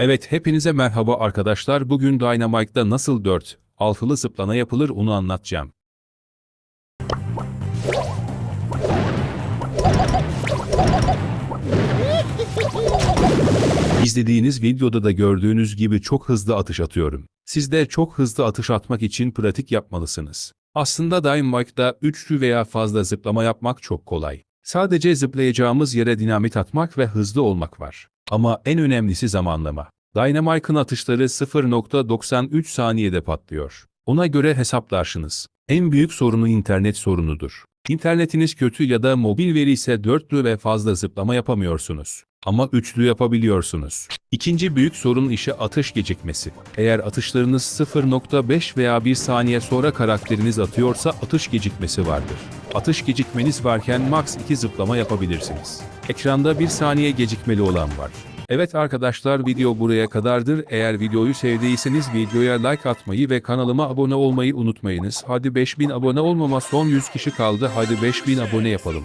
Evet hepinize merhaba arkadaşlar bugün Dynamite'da nasıl 4 altılı zıplana yapılır onu anlatacağım. İzlediğiniz videoda da gördüğünüz gibi çok hızlı atış atıyorum. Siz de çok hızlı atış atmak için pratik yapmalısınız. Aslında Dynamite'da üçlü veya fazla zıplama yapmak çok kolay. Sadece zıplayacağımız yere dinamit atmak ve hızlı olmak var. Ama en önemlisi zamanlama. Dynamite'ın atışları 0.93 saniyede patlıyor. Ona göre hesaplarsınız. En büyük sorunu internet sorunudur. İnternetiniz kötü ya da mobil veri ise dörtlü ve fazla zıplama yapamıyorsunuz. Ama üçlü yapabiliyorsunuz. İkinci büyük sorun ise atış gecikmesi. Eğer atışlarınız 0.5 veya 1 saniye sonra karakteriniz atıyorsa atış gecikmesi vardır. Atış gecikmeniz varken max 2 zıplama yapabilirsiniz. Ekranda 1 saniye gecikmeli olan var. Evet arkadaşlar video buraya kadardır. Eğer videoyu sevdiyseniz videoya like atmayı ve kanalıma abone olmayı unutmayınız. Hadi 5000 abone olmama son 100 kişi kaldı. Hadi 5000 abone yapalım.